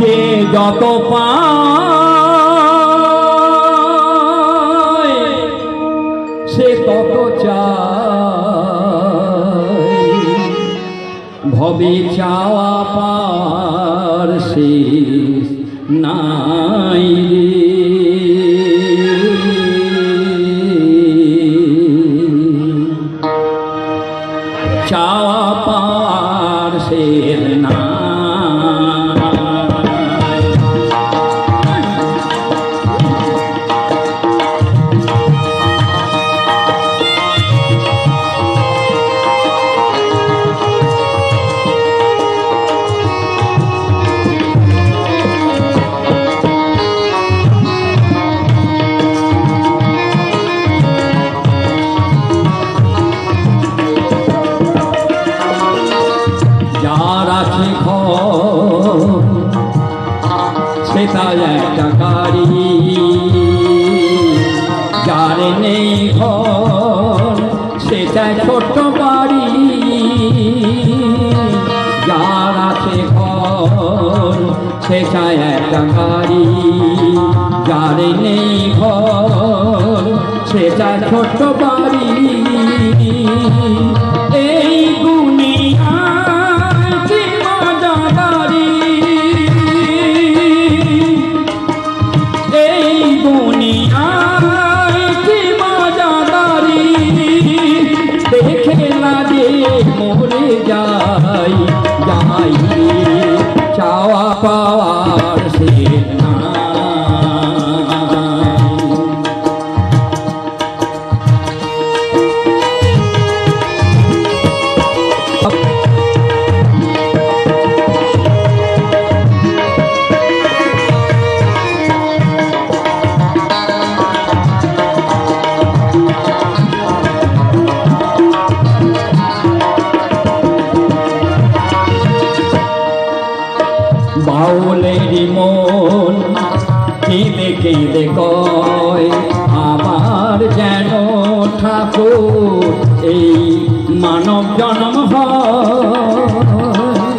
যে যত সে তত চায় ভবে চাওয়া পার সে নাই রে। সেটা একটা গাড়ি নেই ঘর সেটা ছোট্ট বাড়ি, যার আছে ঘর সেটা একটা গাড়ি নেই ঘর, সেটা ছোট্ট বাড়ি। এই দুনিয়ায় যাই যাই চাওয়া পাওয়ার সে না বাউলেরই মন কেঁদে কেঁদে কয়, আমার যেন ঠাকুর এই মানব জন্ম হয়।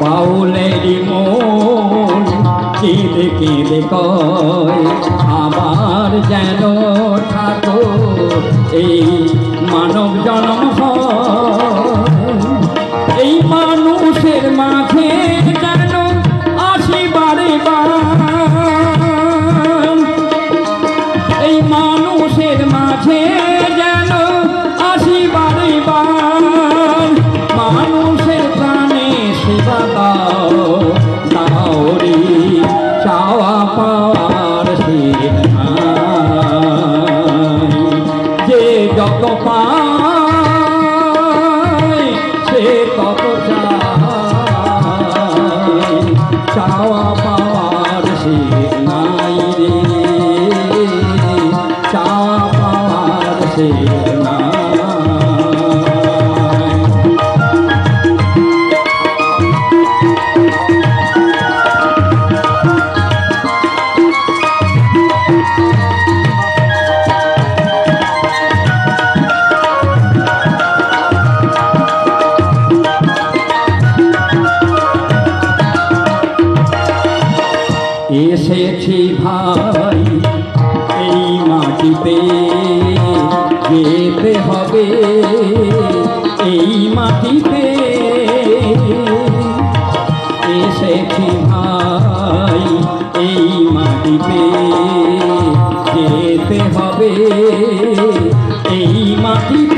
বাউলেরই মন কেঁদে কেঁদে কয়, আমার যেন ঠাকুর এই মানব জন্ম চাওয়া পাওয়ার সে নাই রে। চাওয়া পাওয়ার সে হবে এই মাটিতে। এসেছি ভাই এই মাটিতে। যেতে হবে এই মাটিতে।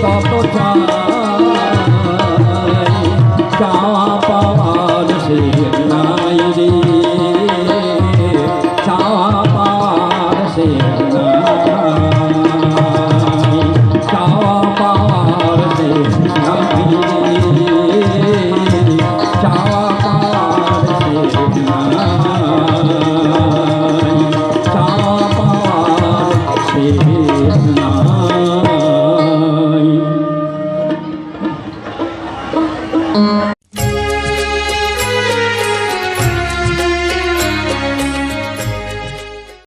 সে তত চায় চাওয়া পাওয়ার সে নাই রে চাওয়া